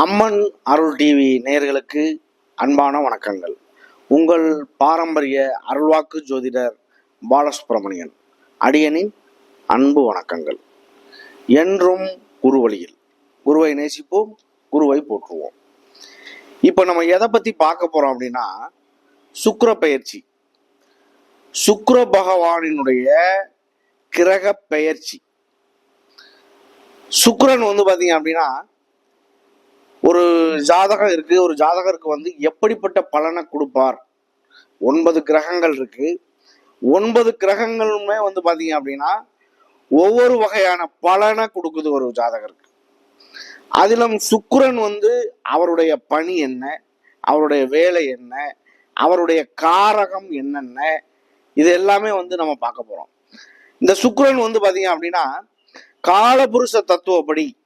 அம்மன் அருள் TV நேயர்களுக்கு அன்பான வணக்கங்கள். உங்கள் பாரம்பரிய அருள்வாக்கு ஜோதிடர் பாலசுப்ரமணியன் அடியனின் அன்பு வணக்கங்கள். என்றும் குருவழியில். குருவை நேசிப்போம் குருவை போற்றுவோம். இப்போ நம்ம எதை பற்றி பார்க்க போகிறோம் அப்படின்னா சுக்கர பயிற்சி சுக்கர பகவானினுடைய கிரக பெயர்ச்சி. சுக்கரன் வந்து பார்த்தீங்க அப்படின்னா ஒரு ஜாதகம் இருக்கு. ஒரு ஜாதகருக்கு வந்து எப்படிப்பட்ட பலனை கொடுப்பார்? ஒன்பது கிரகங்கள் இருக்கு. ஒன்பது கிரகங்களுமே வந்து பாத்தீங்க அப்படின்னா ஒவ்வொரு வகையான பலனை கொடுக்குது ஒரு ஜாதகருக்கு. அதிலும் சுக்கிரன் வந்து அவருடைய பணி என்ன? அவருடைய வேலை என்ன? அவருடைய காரகம் என்னென்ன? இது எல்லாமே வந்து நம்ம பார்க்க போறோம். இந்த சுக்கிரன் வந்து பாத்தீங்க அப்படின்னா காலபுருஷ தத்துவப்படி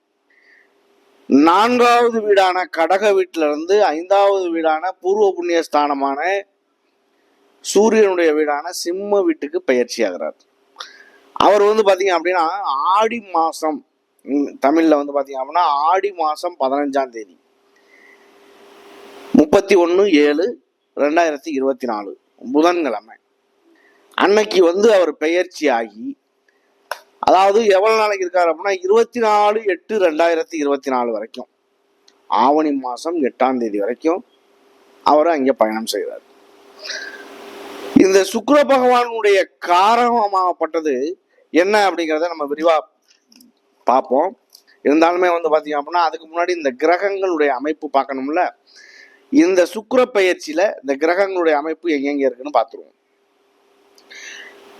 நான்காவது வீடான கடக வீட்டில இருந்து ஐந்தாவது வீடான பூர்வ புண்ணிய ஸ்தானமான சூரியனுடைய வீடான சிம்ம வீட்டுக்கு பயிற்சி ஆகிறார் அவர் வந்து பார்த்தீங்க அப்படின்னா ஆடி மாசம் தமிழில் தமிழ்ல வந்து பார்த்தீங்க அப்படின்னா ஆடி மாசம் பதினஞ்சாம் தேதி. முப்பத்தி ஒன்று ஏழு ரெண்டாயிரத்தி இருபத்தி நாலு புதன்கிழமை. அன்னைக்கு வந்து அவர் பெயர்ச்சி ஆகி அதாவது எவ்வளவு நாளைக்கு இருக்காரு அப்படின்னா இருபத்தி நாலு எட்டு ரெண்டாயிரத்தி இருபத்தி நாலு வரைக்கும். ஆவணி மாசம் எட்டாம் தேதி வரைக்கும் அவர் அங்கே பயணம் செய்கிறார் இந்த சுக்கர பகவானுடைய காரணமாகப்பட்டது என்ன அப்படிங்கிறத நம்ம விரிவா பார்ப்போம். இருந்தாலுமே வந்து பார்த்தீங்க அப்படின்னா அதுக்கு முன்னாடி இந்த கிரகங்களுடைய அமைப்பு பார்க்கணும்ல. இந்த சுக்கர பயிற்சியில் இந்த கிரகங்களுடைய அமைப்பு எங்கெங்க இருக்குன்னு பார்த்துருவோம்.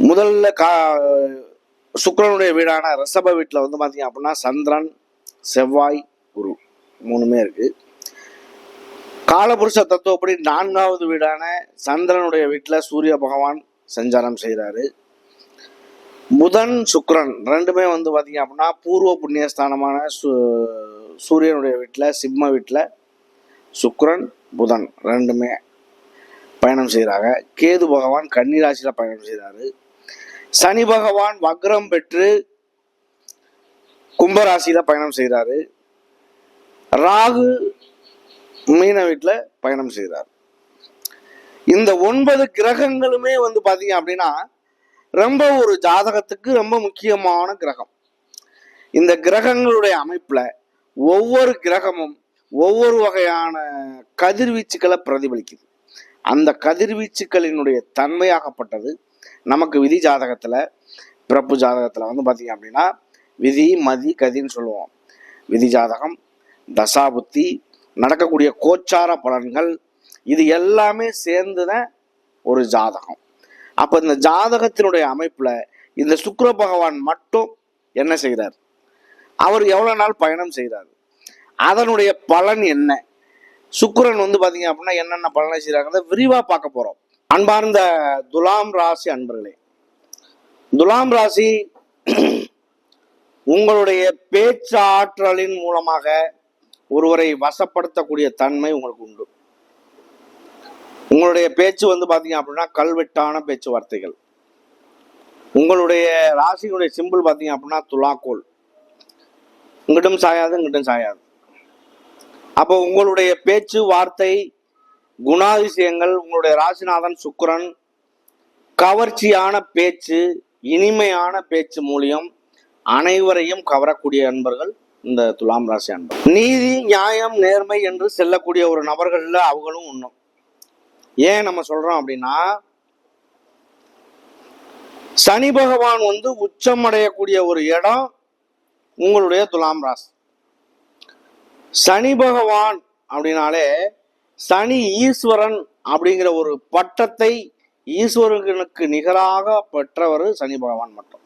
முதல்ல கா சுக்கரனுடைய வீடான ரிஷப வீட்டில் வந்து பார்த்தீங்க அப்படின்னா சந்திரன் செவ்வாய் குரு மூணுமே இருக்கு. காலபுருஷ தத்துவப்படி நான்காவது வீடான சந்திரனுடைய வீட்டில் சூரிய பகவான் சஞ்சாரம் செய்கிறாரு புதன் சுக்ரன் ரெண்டுமே வந்து பார்த்தீங்க அப்படின்னா பூர்வ புண்ணியஸ்தானமான சு சூரியனுடைய வீட்டில் சிம்ம வீட்டில் சுக்ரன் புதன் ரெண்டுமே பயணம் செய்கிறாங்க கேது பகவான் கன்னிராசியில் பயணம் செய்கிறாரு சனி பகவான் வக்ரம் பெற்று கும்பராசியில பயணம் செய்கிறாரு ராகு மீன வீட்டில் பயணம் செய்கிறார் இந்த ஒன்பது கிரகங்களுமே வந்து பார்த்தீங்க அப்படின்னா ரொம்ப ஒரு ஜாதகத்துக்கு ரொம்ப முக்கியமான கிரகம். இந்த கிரகங்களுடைய அமைப்பில் ஒவ்வொரு கிரகமும் ஒவ்வொரு வகையான கதிர்வீச்சுக்களை பிரதிபலிக்குது. அந்த கதிர்வீச்சுக்களினுடைய தன்மையாகப்பட்டது நமக்கு விதி ஜாதகத்தில் பிறப்பு ஜாதகத்தில் வந்து பார்த்திங்க அப்படின்னா விதி மதி கதின்னு சொல்லுவோம். விதி ஜாதகம் தசாபுத்தி நடக்கக்கூடிய கோச்சார பலன்கள் இது எல்லாமே சேர்ந்துதான் ஒரு ஜாதகம். அப்போ இந்த ஜாதகத்தினுடைய அமைப்பில் இந்த சுக்கர பகவான் மட்டும் என்ன செய்கிறார் அவர் எவ்வளோ நாள் பயணம் செய்கிறார் அதனுடைய பலன் என்ன? சுக்கிரன் வந்து பார்த்தீங்க அப்படின்னா என்னென்ன பலனை செய்கிறாங்கிறத விரிவாக பார்க்க போகிறோம் அன்பார்ந்த துலாம் ராசி அன்பர்களே துலாம் ராசி உங்களுடைய பேச்சு ஆற்றலின் மூலமாக ஒருவரை வசப்படுத்தக்கூடிய தன்மை உங்களுக்கு உண்டு. உங்களுடைய பேச்சு வந்து பார்த்தீங்க அப்படின்னா கல்வெட்டான பேச்சுவார்த்தைகள். உங்களுடைய ராசியினுடைய சிம்பிள் பார்த்தீங்க அப்படின்னா துலாக்கோல். இங்கிட்டும் சாயாது இங்கிட்டும் சாயாது. அப்போ உங்களுடைய பேச்சு வார்த்தை குணாதிசயங்கள் உங்களுடைய ராசிநாதன் சுக்கிரன் கவர்ச்சியான பேச்சு இனிமையான பேச்சு மூலியம் அனைவரையும் கவரக்கூடிய அன்பர்கள் இந்த துலாம் ராசி அன்பர் நீதி நியாயம் நேர்மை என்று செல்லக்கூடிய ஒரு நபர்கள்ல அவங்களும் ஒண்ணும் ஏன் நம்ம சொல்றோம் அப்படின்னா சனி பகவான் வந்து உச்சம் அடையக்கூடிய ஒரு இடம் உங்களுடைய துலாம் ராசி. சனி பகவான் அப்படின்னாலே சனி ஈஸ்வரன் அப்படிங்கிற ஒரு பட்டத்தை ஈஸ்வரனுக்கு நிகராக பெற்றவர் சனி பகவான் மட்டும்.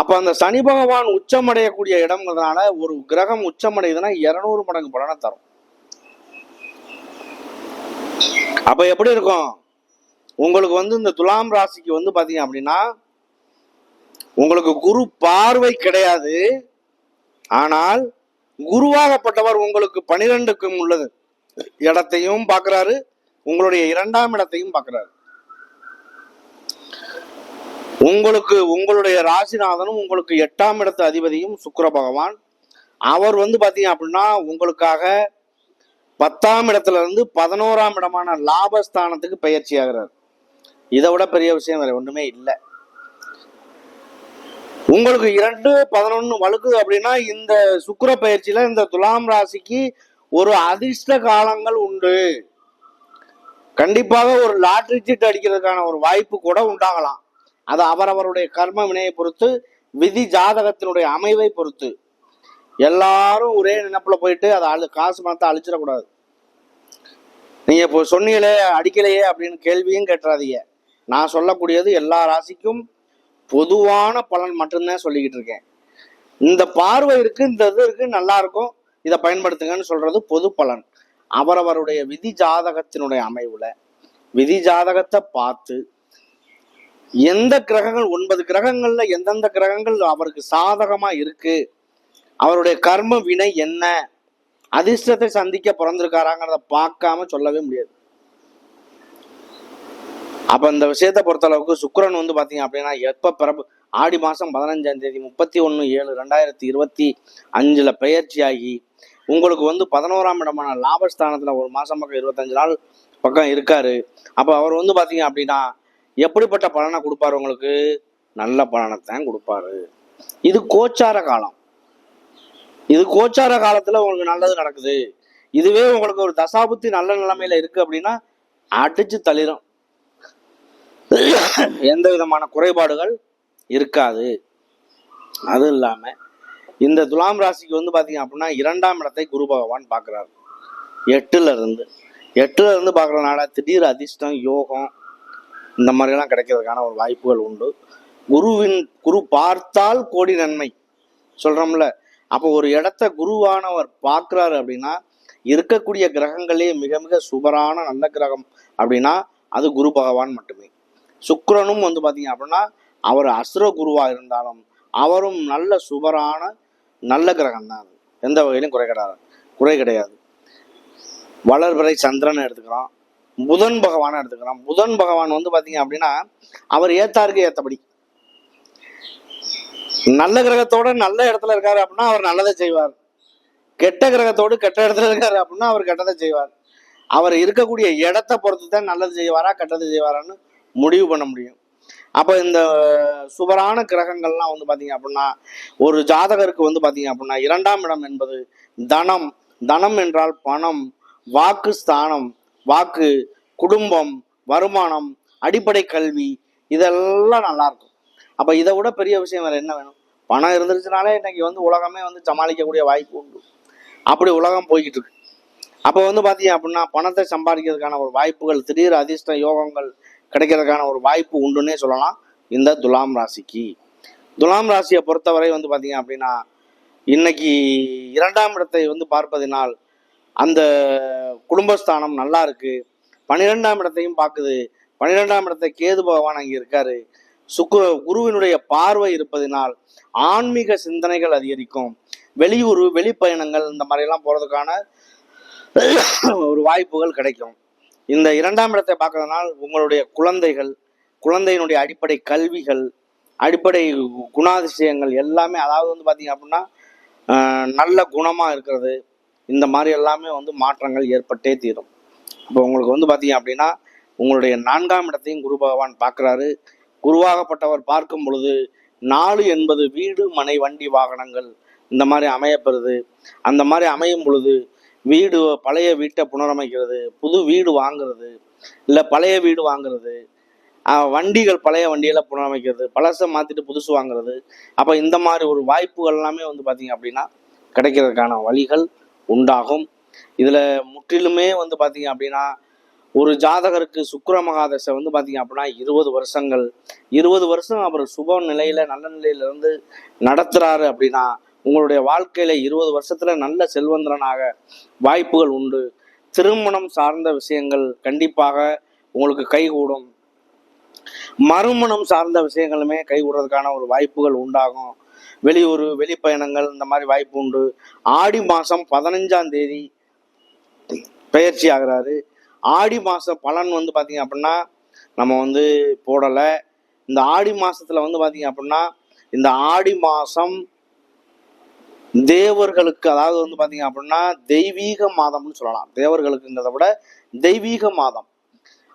அப்ப அந்த சனி பகவான் உச்சமடையக்கூடிய இடம்ங்கிறதுனால ஒரு கிரகம் உச்சமடையுதுன்னா இருநூறு மடங்கு பலனை தரும். அப்ப எப்படி இருக்கும்? உங்களுக்கு வந்து இந்த துலாம் ராசிக்கு வந்து பாத்தீங்க அப்படின்னா உங்களுக்கு குரு பார்வை கிடையாது. ஆனால் குருவாகப்பட்டவர் உங்களுக்கு பனிரெண்டுக்கும் உள்ளது. இடத்தையும் பார்க்கிறாரு உங்களுடைய இரண்டாம் இடத்தையும் பார்க்கிறாரு. உங்களுக்கு உங்களுடைய ராசிநாதனும் உங்களுக்கு எட்டாம் இடத்து அதிபதியும் சுக்கர பகவான். அவர் வந்து பார்த்தீங்க அப்படின்னா உங்களுக்காக பத்தாம் இடத்துல இருந்து பதினோராம் இடமான லாபஸ்தானத்துக்கு பயிற்சி ஆகிறார். இதை விட பெரிய விஷயம் வேற ஒண்ணுமே இல்லை. உங்களுக்கு இரண்டு பதினொன்னு வழுக்குது அப்படின்னா இந்த சுக்கர பயிற்சியில இந்த துலாம் ராசிக்கு ஒரு அதிர்ஷ்ட காலங்கள் உண்டு. கண்டிப்பாக ஒரு லாட்ரி சீட் அடிக்கிறதுக்கான ஒரு வாய்ப்பு கூட உண்டாகலாம். அது அவரவருடைய கர்ம வினையை பொறுத்து விதி ஜாதகத்தினுடைய அமைவை பொறுத்து. எல்லாரும் ஒரே நினைப்புல போயிட்டு அதை அழு காசு பணத்தை அழிச்சிடக்கூடாது. நீங்க இப்போ சொன்னீங்களே அடிக்கலையே அப்படின்னு கேள்வியும் கேட்டுறாதீங்க. நான் சொல்லக்கூடியது எல்லா ராசிக்கும் பொதுவான பலன் மட்டும்தான் சொல்லிக்கிட்டு இருக்கேன். இந்த பார்வை இருக்கு இந்த இது இருக்கு நல்லா இருக்கும். இதை பயன்படுத்துங்கன்னு சொல்றது பொது பலன். அவரவருடைய விதி ஜாதகத்தினுடைய அமைவுல விதி ஜாதகத்தை பார்த்து எந்த கிரகங்கள் ஒன்பது கிரகங்கள்ல எந்தெந்த கிரகங்கள் அவருக்கு சாதகமா இருக்கு அவருடைய கர்ம வினை என்ன அதிர்ஷ்டத்தை சந்திக்க பிறந்திருக்காராங்கிறத பார்க்காம சொல்லவே முடியாது. அப்ப இந்த விஷயத்தை பொறுத்த அளவுக்கு சுக்கிரன் வந்து பாத்தீங்க அப்படின்னா எப்ப பிறப்பு ஆடி மாசம் பதினஞ்சாம் தேதி முப்பத்தி ஒன்று ஏழு ரெண்டாயிரத்தி இருபத்தி அஞ்சுல பெயர்ச்சியாகி உங்களுக்கு வந்து பதினோராம் இடமான லாபஸ்தானத்தில் ஒரு மாதம் பக்கம் இருபத்தஞ்சு நாள் பக்கம் இருக்காரு. அப்போ அவர் வந்து பார்த்தீங்க அப்படின்னா எப்படிப்பட்ட பலனை கொடுப்பாரு உங்களுக்கு? நல்ல பலனைத்தான் கொடுப்பாரு. இது கோச்சார காலம். இது கோச்சார காலத்தில் உங்களுக்கு நல்லது நடக்குது. இதுவே உங்களுக்கு ஒரு தசாபுத்தி நல்ல நிலைமையில இருக்கு அப்படின்னா அடிச்சு தளிரும் எந்த விதமான குறைபாடுகள் இருக்காது. அது இல்லாமல் இந்த துலாம் ராசிக்கு வந்து பாத்தீங்க அப்படின்னா இரண்டாம் இடத்தை குரு பகவான் பார்க்கிறார் எட்டுல இருந்து எட்டுல இருந்து பார்க்கறதுனால திடீர் அதிர்ஷ்டம் யோகம் இந்த மாதிரிலாம் கிடைக்கிறதுக்கான ஒரு வாய்ப்புகள் உண்டு. குருவின் குரு பார்த்தால் கோடி நன்மை. சொல்றோம்ல. அப்போ ஒரு இடத்த குருவானவர் பார்க்குறாரு அப்படின்னா இருக்கக்கூடிய கிரகங்களே மிக மிக சுபரான நல்ல கிரகம் அப்படின்னா அது குரு பகவான் மட்டுமே. சுக்கரனும் வந்து பார்த்தீங்க அப்படின்னா அவர் அசுர குருவாக இருந்தாலும் அவரும் நல்ல சுபரான நல்ல கிரகம் தான் அது. எந்த வகையிலும் குறை கிடையாது குறை கிடையாது. வளர்பிறை சந்திரன் எடுத்துக்கிறோம் புதன் பகவானை எடுத்துக்கிறோம் புதன் பகவான் வந்து பார்த்தீங்க அப்படின்னா அவர் ஏத்தாருக்கு ஏத்தபடி. நல்ல கிரகத்தோட நல்ல இடத்துல இருக்காரு அப்படின்னா அவர் நல்லதை செய்வார். கெட்ட கிரகத்தோடு கெட்ட இடத்துல இருக்காரு அப்படின்னா அவர் கெட்டதை செய்வார். அவர் இருக்கக்கூடிய இடத்த பொறுத்து தான் நல்லது செய்வாரா கெட்டது செய்வாரான்னு முடிவு பண்ண முடியும். அப்போ இந்த சுவரான கிரகங்கள்லாம் வந்து பார்த்தீங்க அப்படின்னா ஒரு ஜாதகருக்கு வந்து பார்த்தீங்க அப்படின்னா இரண்டாம் இடம் என்பது தனம். தனம் என்றால் பணம் வாக்கு ஸ்தானம் வாக்கு குடும்பம் வருமானம் அடிப்படை கல்வி இதெல்லாம் நல்லாயிருக்கும் அப்போ இதை விட பெரிய விஷயம் வேறு என்ன வேணும்? பணம் இருந்துருச்சுனாலே இன்னைக்கு வந்து உலகமே வந்து சமாளிக்கக்கூடிய வாய்ப்பு உண்டு. அப்படி உலகம் போய்கிட்டு இருக்கு. அப்போ வந்து பார்த்தீங்க அப்படின்னா பணத்தை சம்பாதிக்கிறதுக்கான ஒரு வாய்ப்புகள் திடீர் அதிர்ஷ்ட யோகங்கள் கிடைக்கிறதுக்கான ஒரு வாய்ப்பு உண்டுன்னே சொல்லலாம். இந்த துலாம் ராசிக்கு. துலாம் ராசியை பொறுத்தவரை வந்து பார்த்தீங்க அப்படின்னா இன்னைக்கு இரண்டாம் இடத்தை வந்து பார்ப்பதினால் அந்த குடும்பஸ்தானம் நல்லா இருக்கு. பன்னிரெண்டாம் இடத்தையும் பார்க்குது பன்னிரெண்டாம் இடத்தை கேது பகவான் அங்கே இருக்காரு. சுக்கு குருவினுடைய பார்வை இருப்பதினால் ஆன்மீக சிந்தனைகள் அதிகரிக்கும். வெளியூர் வெளிப்பயணங்கள் இந்த மாதிரிலாம் போகிறதுக்கான ஒரு வாய்ப்புகள் கிடைக்கும். இந்த இரண்டாம் இடத்தை பார்க்கறதுனால் உங்களுடைய குழந்தைகள் குழந்தையினுடைய அடிப்படை கல்விகள் அடிப்படை குணாதிசயங்கள் எல்லாமே அதாவது வந்து பார்த்தீங்க அப்படின்னா நல்ல குணமாக இருக்கிறது. இந்த மாதிரி எல்லாமே வந்து மாற்றங்கள் ஏற்பட்டே தீரும். இப்போ உங்களுக்கு வந்து பார்த்தீங்க அப்படின்னா உங்களுடைய நான்காம் இடத்தையும் குரு பகவான் பார்க்குறாரு. குருவாகப்பட்டவர் பார்க்கும் பொழுது நாலு என்பது வீடு மனை வண்டி வாகனங்கள் இந்த மாதிரி அமையப்பெறுது. அந்த மாதிரி அமையும் பொழுது வீடு பழைய வீட்டை புனரமைக்கிறது புது வீடு வாங்குறது இல்லை பழைய வீடு வாங்குறது வண்டிகள் பழைய வண்டியெல்லாம் புனரமைக்கிறது பழசை மாற்றிட்டு புதுசு வாங்குறது. அப்போ இந்த மாதிரி ஒரு வாய்ப்புகள் எல்லாமே வந்து பார்த்தீங்க அப்படின்னா கிடைக்கிறதுக்கான வழிகள் உண்டாகும். இதில் முற்றிலுமே வந்து பார்த்தீங்க அப்படின்னா ஒரு ஜாதகருக்கு சுக்கர மகாதசை வந்து பார்த்தீங்க அப்படின்னா இருபது வருஷங்கள். இருபது வருஷம் அவர் சுப நிலையில் நல்ல நிலையிலேருந்து நடத்துகிறாரு அப்படின்னா உங்களுடைய வாழ்க்கையில இருபது வருஷத்துல நல்ல செல்வந்தரனாக வாய்ப்புகள் உண்டு. திருமணம் சார்ந்த விஷயங்கள் கண்டிப்பாக உங்களுக்கு கைகூடும். மறுமணம் சார்ந்த விஷயங்களுமே கைகூடுறதுக்கான ஒரு வாய்ப்புகள் உண்டாகும். வெளியூர் வெளிப்பயணங்கள் இந்த மாதிரி வாய்ப்பு உண்டு. ஆடி மாசம் பதினஞ்சாம் தேதி பயிற்சி ஆகிறாரு. ஆடி மாச பலன் வந்து பாத்தீங்க அப்படின்னா நம்ம வந்து போடலை. இந்த ஆடி மாசத்துல வந்து பாத்தீங்க அப்படின்னா இந்த ஆடி மாசம் தேவர்களுக்கு அதாவது வந்து பாத்தீங்க அப்படின்னா தெய்வீக மாதம்னு சொல்லலாம். தேவர்களுக்குங்கிறத விட தெய்வீக மாதம்.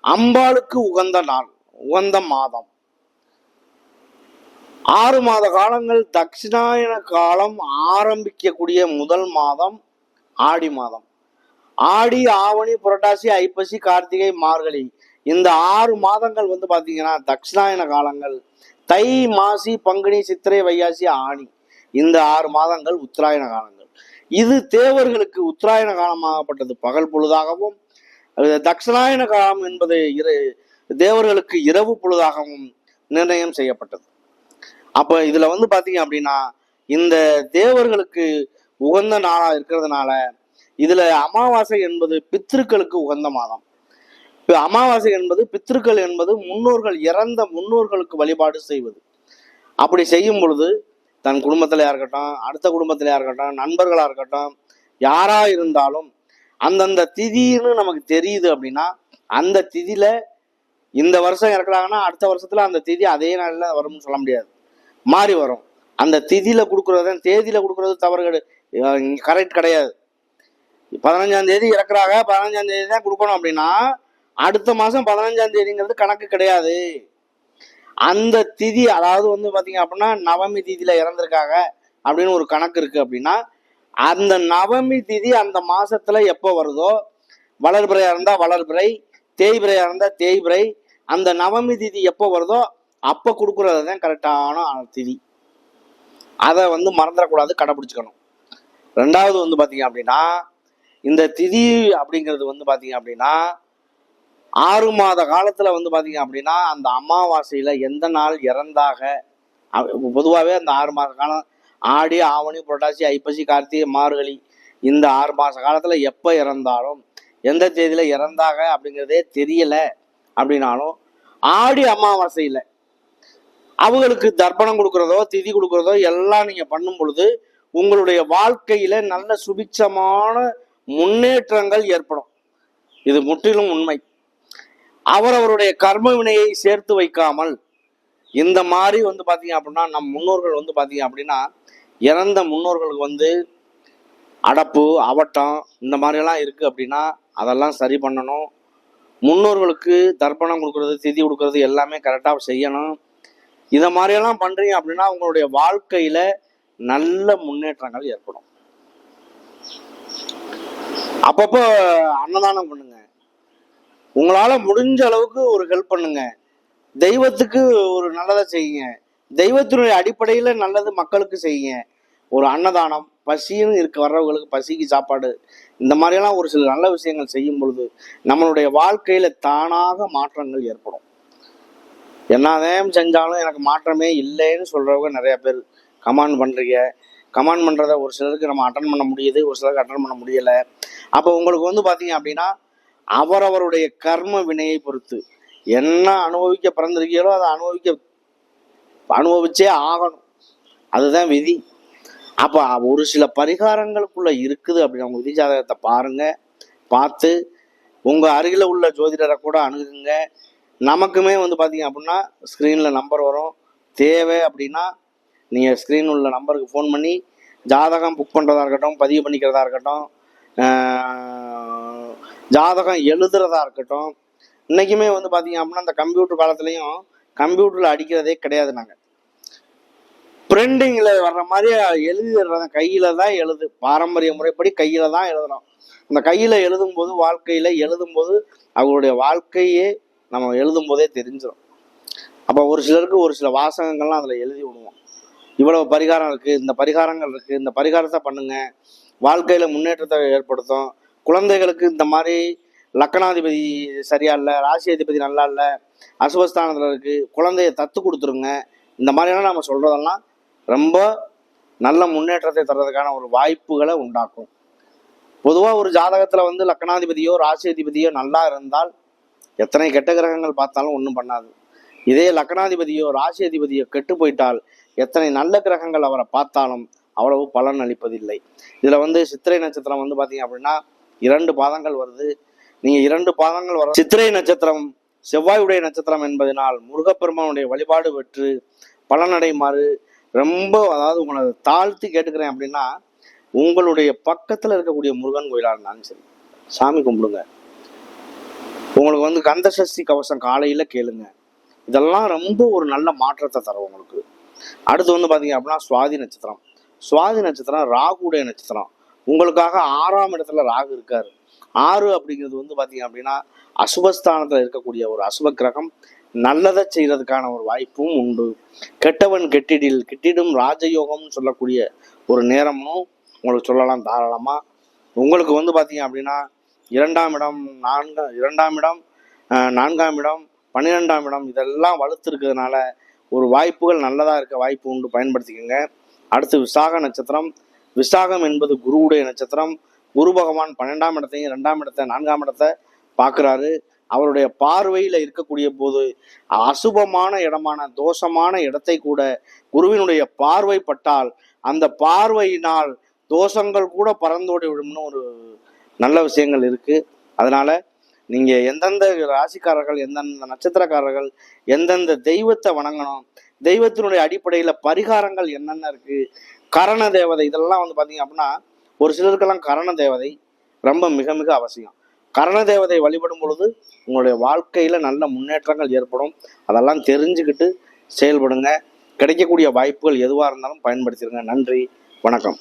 அம்பாளுக்கு உகந்த நாள் உகந்த மாதம். ஆறு மாத காலங்கள் தட்சிணாயன காலம் ஆரம்பிக்கக்கூடிய முதல் மாதம் ஆடி மாதம். ஆடி ஆவணி புரட்டாசி ஐப்பசி கார்த்திகை மார்கழி. இந்த ஆறு மாதங்கள் வந்து பாத்தீங்கன்னா தட்சிணாயன காலங்கள். தை மாசி பங்குனி சித்திரை வையாசி ஆணி. இந்த ஆறு மாதங்கள் உத்தராயண காலங்கள். இது தேவர்களுக்கு உத்தராயண காலமாகப்பட்டது. பகல் பொழுதாகவும் அது தட்சிணாயன காலம் என்பது இரு தேவர்களுக்கு இரவு பொழுதாகவும் நிர்ணயம் செய்யப்பட்டது. அப்போ இதில் வந்து பார்த்தீங்க அப்படின்னா இந்த தேவர்களுக்கு உகந்த நாளாக இருக்கிறதுனால இதில் அமாவாசை என்பது பித்திருக்களுக்கு உகந்த மாதம். இப்போ அமாவாசை என்பது பித்திருக்கள் என்பது முன்னோர்கள் இறந்த முன்னோர்களுக்கு வழிபாடு செய்வது. அப்படி செய்யும் பொழுது தன் குடும்பத்திலையாக இருக்கட்டும் அடுத்த குடும்பத்திலையாக இருக்கட்டும் நண்பர்களாக இருக்கட்டும் யாரா இருந்தாலும் அந்தந்த திதின்னு நமக்கு தெரியுது அப்படின்னா அந்த திதியில இந்த வருஷம் இறக்குறாங்கன்னா அடுத்த வருஷத்துல அந்த திதி அதே நாளில் வரும்னு சொல்ல முடியாது. மாறி வரும். அந்த திதியில கொடுக்குறது தேதியில கொடுக்கறது தவறு கிடையாது கரெக்ட் கிடையாது. பதினஞ்சாம் தேதி இறக்குறாங்க பதினஞ்சாம் தேதி தான் கொடுக்கணும் அப்படின்னா அடுத்த மாசம் பதினஞ்சாம் தேதிங்கிறது கணக்கு கிடையாது. அந்த திதி அதாவது வந்து பாத்தீங்க அப்படின்னா நவமி திதியில இறந்திருக்காங்க அப்படின்னு ஒரு கணக்கு இருக்கு அப்படின்னா அந்த நவமி திதி அந்த மாசத்துல எப்போ வருதோ? வளர்பிறையா இருந்தா வளர்பிறை தேய்பிறையா இருந்தா தேய்பிறை. அந்த நவமி திதி எப்போ வருதோ அப்போ கொடுக்குறது தான் கரெக்டான திதி. அதை வந்து மறந்துடக்கூடாது கடைபிடிச்சிக்கணும். ரெண்டாவது வந்து பார்த்தீங்க அப்படின்னா இந்த திதி அப்படிங்கிறது வந்து பார்த்தீங்க அப்படின்னா ஆறு மாத காலத்துல வந்து பாத்தீங்க அப்படின்னா அந்த அமாவாசையில எந்த நாள் இறந்தாக? பொதுவாகவே அந்த ஆறு மாத காலம் ஆடி ஆவணி புரட்டாசி ஐப்பசி கார்த்திகை மார்கழி இந்த ஆறு மாச காலத்துல எப்ப இறந்தாலும் எந்த தேதியில இறந்தாக அப்படிங்கிறதே தெரியல அப்படின்னாலும் ஆடி அமாவாசையில அவங்களுக்கு தர்ப்பணம் கொடுக்கறதோ திதி கொடுக்கறதோ எல்லாம் நீங்க பண்ணும் பொழுது உங்களுடைய வாழ்க்கையில நல்ல சுபிட்சமான முன்னேற்றங்கள் ஏற்படும். இது முற்றிலும் உண்மை. அவரவருடைய கர்ம வினையை சேர்த்து வைக்காமல் இந்த மாதிரி வந்து பார்த்தீங்க அப்படின்னா நம் முன்னோர்கள் வந்து பார்த்தீங்க அப்படின்னா இறந்த முன்னோர்களுக்கு வந்து அடப்பு அவட்டம் இந்த மாதிரியெல்லாம் இருக்குது அப்படின்னா அதெல்லாம் சரி பண்ணணும். முன்னோர்களுக்கு தர்ப்பணம் கொடுக்கறது திதி கொடுக்கறது எல்லாமே கரெக்டாக செய்யணும். இதை மாதிரியெல்லாம் பண்ணுறீங்க அப்படின்னா உங்களுடைய வாழ்க்கையில் நல்ல முன்னேற்றங்கள் ஏற்படும். அப்பப்போ அன்னதானம் பண்ணுங்க. உங்களால முடிஞ்ச அளவுக்கு ஒரு ஹெல்ப் பண்ணுங்க. தெய்வத்துக்கு ஒரு நல்லதை செய்யுங்க. தெய்வத்தினுடைய அடிப்படையில் நல்லது மக்களுக்கு செய்யுங்க. ஒரு அன்னதானம் பசின்னு இருக்க வர்றவங்களுக்கு பசிக்கு சாப்பாடு இந்த மாதிரியெல்லாம் ஒரு சில நல்ல விஷயங்கள் செய்யும் பொழுது நம்மளுடைய வாழ்க்கையில தானாக மாற்றங்கள் ஏற்படும். என்னதான் செஞ்சாலும் எனக்கு மாற்றமே இல்லைன்னு சொல்றவங்க நிறைய பேர் கமெண்ட் பண்றீங்க. கமெண்ட் பண்றத ஒரு சிலருக்கு நம்ம அட்டன் பண்ண முடியுது ஒரு சிலருக்கு அட்டன் பண்ண முடியலை. அப்போ உங்களுக்கு வந்து பார்த்தீங்க அப்படின்னா அவரவருடைய கர்ம வினையை பொறுத்து. என்ன அனுபவிக்க பிறந்திருக்கீங்களோ அதை அனுபவிக்க அனுபவிச்சே ஆகணும். அதுதான் விதி. அப்போ ஒரு சில பரிகாரங்களுக்குள்ள இருக்குது அப்படின்னு அவங்க விதி ஜாதகத்தை பாருங்க. பார்த்து உங்க அருகில் உள்ள ஜோதிடரை கூட அணுகுங்க. நமக்குமே வந்து பார்த்தீங்க அப்படின்னா ஸ்க்ரீனில் நம்பர் வரும். தேவை அப்படின்னா நீங்கள் ஸ்க்ரீன் உள்ள நம்பருக்கு ஃபோன் பண்ணி ஜாதகம் புக் பண்ணுறதா இருக்கட்டும் பதிவு பண்ணிக்கிறதா இருக்கட்டும் ஜாதகம் எழுதுறதா இருக்கட்டும் இன்னைக்குமே வந்து பாத்தீங்க அப்படின்னா அந்த கம்ப்யூட்டர் காலத்துலயும் கம்ப்யூட்டர்ல அடிக்கிறதே கிடையாது நாங்க. பிரிண்டிங்ல வர்ற மாதிரி எழுதிடுறோம் கையில தான் எழுது பாரம்பரிய முறைப்படி கையில தான் எழுதுறோம் அந்த கையில எழுதும் போது வாழ்க்கையில எழுதும் போது அவங்களுடைய வாழ்க்கையே நம்ம எழுதும் போதே தெரிஞ்சிடும் அப்போ ஒரு சிலருக்கு ஒரு சில வாசகங்கள்லாம் அதில் எழுதி விடுவோம். இவ்வளவு பரிகாரம் இருக்கு இந்த பரிகாரங்கள் இருக்கு இந்த பரிகாரத்தை பண்ணுங்க வாழ்க்கையில முன்னேற்றத்தை ஏற்படுத்தும் குழந்தைகளுக்கு இந்த மாதிரி லக்கணாதிபதி சரியா இல்லை ராசி அதிபதி நல்லா இல்லை அசுபஸ்தானத்தில் இருக்குது குழந்தைய தத்து கொடுத்துருங்க இந்த மாதிரியெல்லாம் நம்ம சொல்கிறதெல்லாம் ரொம்ப நல்ல முன்னேற்றத்தை தர்றதுக்கான ஒரு வாய்ப்புகளை உண்டாக்கும். பொதுவாக ஒரு ஜாதகத்தில் வந்து லக்கணாதிபதியோ ராசி அதிபதியோ நல்லா இருந்தால் எத்தனை கெட்ட கிரகங்கள் பார்த்தாலும் ஒன்றும் பண்ணாது. இதே லக்னாதிபதியோ ராசி அதிபதியோ கெட்டு போயிட்டால் எத்தனை நல்ல கிரகங்கள் அவரை பார்த்தாலும் அவ்வளவு பலன் அளிப்பதில்லை. இதில் வந்து சித்திரை நட்சத்திரம் வந்து பார்த்தீங்க அப்படின்னா இரண்டு பாதங்கள் வருது. நீங்க இரண்டு பாதங்கள் வர சித்திரை நட்சத்திரம் செவ்வாயுடைய நட்சத்திரம் என்பதனால் முருகப்பெருமானுடைய வழிபாடு பெற்று பலனடைமாறு ரொம்ப அதாவது உங்களை தாழ்த்தி கேட்டுக்கிறேன் அப்படின்னா உங்களுடைய பக்கத்தில் இருக்கக்கூடிய முருகன் கோயிலாக இருந்தாலும் சரி சாமி கும்பிடுங்க. உங்களுக்கு வந்து கந்த சஷ்டி கவசம் காலையில் கேளுங்க. இதெல்லாம் ரொம்ப ஒரு நல்ல மாற்றத்தை தரும் உங்களுக்கு. அடுத்து வந்து பார்த்தீங்க அப்படின்னா சுவாதி நட்சத்திரம். சுவாதி நட்சத்திரம் ராகுடைய நட்சத்திரம். உங்களுக்காக ஆறாம் இடத்துல ராகு இருக்காரு. ஆறு அப்படிங்கிறது வந்து பார்த்தீங்க அப்படின்னா அசுபஸ்தானத்தில் இருக்கக்கூடிய ஒரு அசுப கிரகம் நல்லதை செய்கிறதுக்கான ஒரு வாய்ப்பும் உண்டு. கெட்டவன் கெட்டிடில் கெட்டிடும் ராஜயோகம்னு சொல்லக்கூடிய ஒரு நேரமும் உங்களுக்கு சொல்லலாம் தாராளமாக உங்களுக்கு வந்து பார்த்தீங்க அப்படின்னா இரண்டாம் இடம் நான்கு இரண்டாம் இடம் நான்காம் இடம் பன்னிரெண்டாம் இடம் இதெல்லாம் வலுத்துருக்கிறதுனால ஒரு வாய்ப்புகள் நல்லதாக இருக்க வாய்ப்பு உண்டு. பயன்படுத்திக்கோங்க. அடுத்து விசாக நட்சத்திரம். விசாகம் என்பது குருவுடைய நட்சத்திரம். குரு பகவான் பன்னெண்டாம் இடத்தையும் ரெண்டாம் இடத்தை நான்காம் இடத்தை பார்க்குறாரு. அவருடைய பார்வையில் இருக்கக்கூடிய போது அசுபமான இடமான தோஷமான இடத்தை கூட குருவினுடைய பார்வை பட்டால் அந்த பார்வையினால் தோஷங்கள் கூட பறந்தோடி விடும்னு ஒரு நல்ல விஷயங்கள் இருக்குது அதனால் நீங்கள் எந்தெந்த ராசிக்காரர்கள் எந்தெந்த நட்சத்திரக்காரர்கள் எந்தெந்த தெய்வத்தை வணங்கணும் தெய்வத்தினுடைய அடிப்படையில் பரிகாரங்கள் என்னென்ன இருக்குது கரண தேவதை. இதெல்லாம் வந்து பார்த்தீங்க அப்படின்னா ஒரு சிலருக்கெல்லாம் கரண தேவதை ரொம்ப மிக மிக அவசியம். கரண தேவதை வழிபடும் பொழுது உங்களுடைய வாழ்க்கையில் நல்ல முன்னேற்றங்கள் ஏற்படும். அதெல்லாம் தெரிஞ்சுக்கிட்டு செயல்படுங்க. கிடைக்கக்கூடிய வாய்ப்புகள் எதுவாக இருந்தாலும் பயன்படுத்திடுங்க நன்றி. வணக்கம்.